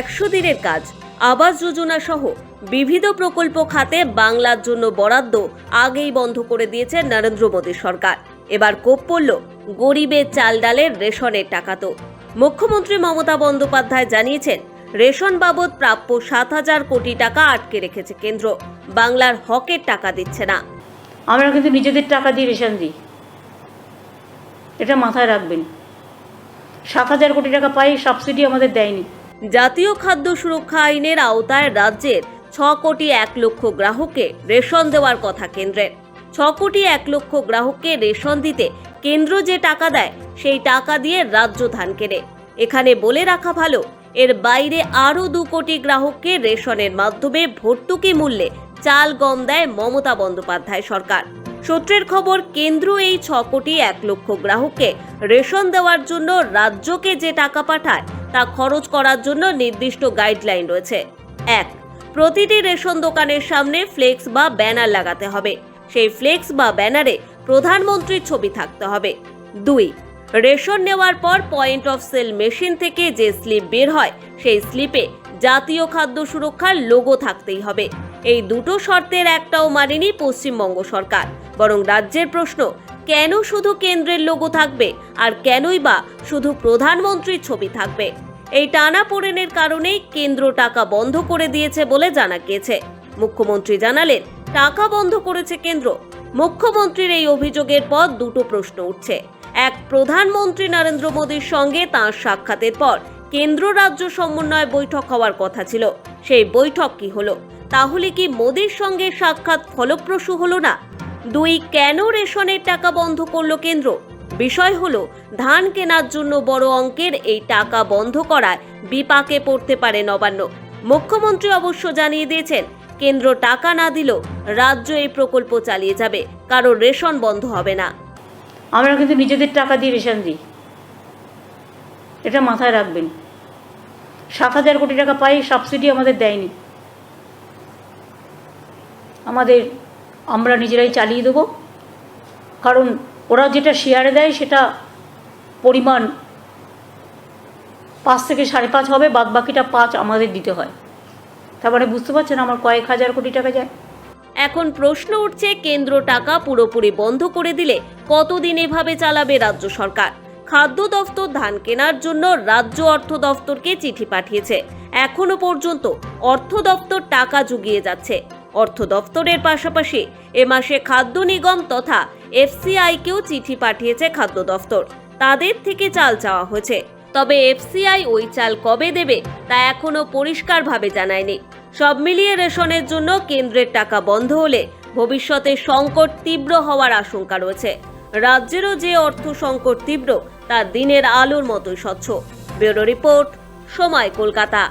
একশো দিনের কাজ। আবাস যোজনা সহ বিবিধ প্রকল্প খাতে বাংলার জন্য বরাদ্দ আগেই বন্ধ করে দিয়েছে নরেন্দ্র মোদী সরকার। এবার কোপ পড়ল গরিবের চাল ডালের রেশনের টাকা তো। মুখ্যমন্ত্রী মমতা বন্দ্যোপাধ্যায় জানিয়েছেন, রেশন বাবদ প্রাপ্য সাত হাজার কোটি টাকা আটকে রেখেছে কেন্দ্র। বাংলার হকের টাকা দিচ্ছে না। আমরা কিন্তু নিজেদের টাকা দিয়ে রেশন দিই। এটা মাথায় রাখবেন। সাত হাজার কোটি টাকা পাই, সাবসিডি আমাদের দেয়নি। জাতীয় খাদ্য সুরক্ষা আইনের আওতায় রাজ্যের ছ কোটি এক লক্ষ গ্রাহককে রেশন দেওয়ার কথা কেন্দ্রের। ছ কোটি এক লক্ষ গ্রাহককে রেশন দিতে কেন্দ্র যে টাকা দেয়, সেই টাকা দিয়ে রাজ্য ধান কেনে। এখানে বলে রাখা ভালো, এর বাইরে আরও দু কোটি গ্রাহককে রেশনের মাধ্যমে ভর্তুকি মূল্যে চাল গম দেয় মমতা বন্দ্যোপাধ্যায় সরকার। সূত্রের খবর, কেন্দ্র এই ছ কোটি এক লক্ষ গ্রাহককে রেশন দেওয়ার জন্য রাজ্যকে যে টাকা পাঠায় তা খরচ করার জন্য নির্দিষ্ট গাইডলাইন রয়েছে। এক, প্রতিটি রেশন দোকানের সামনে ফ্লেক্স বা ব্যানার লাগাতে হবে। সেই ফ্লেক্স বা ব্যানারে প্রধানমন্ত্রীর ছবি থাকতে হবে। দুই, রেশন নেওয়ার পর পয়েন্ট অফ সেল মেশিন থেকে যে স্লিপ বের হয়, সেই স্লিপে জাতীয় খাদ্য সুরক্ষার লোগো থাকতেই হবে। এই দুটো শর্তের একটাও মানেনি পশ্চিমবঙ্গ সরকার। বরং রাজ্যের প্রশ্ন কেন শুধু কেন্দ্রের লোগো থাকবে? আর কেনই বা শুধু প্রধানমন্ত্রীর ছবি থাকবে? এই টানা পোড়েনের কারণেই কেন্দ্র টাকা বন্ধ করে দিয়েছে বলে জানা গিয়েছে। মুখ্যমন্ত্রী জানালেন, টাকা বন্ধ করেছে কেন্দ্র। মুখ্যমন্ত্রীর এই অভিযোগের পর দুটো প্রশ্ন উঠছে। এক, প্রধানমন্ত্রী নরেন্দ্র মোদীর সঙ্গে তাঁর সাক্ষাতের পর কেন্দ্র রাজ্য সমন্বয় বৈঠক হওয়ার কথা ছিল। সেই বৈঠক কি হলো? তাহলে কি মোদীর সঙ্গে সাক্ষাৎ ফলপ্রসূ হলো না? দুই কেন রেশনের টাকা বন্ধ করল কেন্দ্র? বিষয় হলো, ধান কেনার জন্য বড় অঙ্কের এই টাকা বন্ধ করায় বিপাকে পড়তে পারে নবান্ন। মুখ্যমন্ত্রী অবশ্য জানিয়ে দিয়েছেন, কেন্দ্র টাকা না দিলেও রাজ্য এই প্রকল্প চালিয়ে যাবে, কারও রেশন বন্ধ হবে না। আমরা কিন্তু নিজেদের টাকা দিয়ে রেশন দিই। এটা মাথায় রাখবেন। সাত হাজার কোটি টাকা পাই, সাবসিডি আমাদের দেয়নি। আমাদের আমরা নিজেরাই চালিয়ে দেবো। কারণ ওরা যেটা শেয়ারে দেয় সেটা পরিমাণ পাঁচ থেকে সাড়ে পাঁচ হবে বাদ বাকিটা পাঁচ আমাদের দিতে হয়। তার মানে বুঝতে পারছেন আমার কয়েক হাজার কোটি টাকা যায়। এখন প্রশ্ন উঠছে, কেন্দ্র টাকা পুরোপুরি বন্ধ করে দিলে কতদিন এভাবে চালাবে রাজ্য সরকার? খাদ্য দফতর ধান কেনার জন্য রাজ্য অর্থ দফতরকে চিঠি পাঠিয়েছে। এখনও পর্যন্ত অর্থ দফতর টাকা জুগিয়ে যাচ্ছে। অর্থ দফতরের পাশাপাশি এ মাসে খাদ্য নিগম তথা এফসিআইকেও চিঠি পাঠিয়েছে খাদ্য দফতর। তাদের থেকে চাল চাওয়া হয়েছে। তবে এফসিআই ওই চাল কবে দেবে তা এখনও পরিষ্কারভাবে জানায়নি। সব মিলিয়ে রেশনের জন্য কেন্দ্রের টাকা বন্ধ হলে ভবিষ্যতে সংকট তীব্র হওয়ার আশঙ্কা রয়েছে। রাজ্যেরও যে অর্থ সংকট তীব্র, তা দিনের আলোর মতোই স্বচ্ছ। ব্যুরো রিপোর্ট, সময় কলকাতা।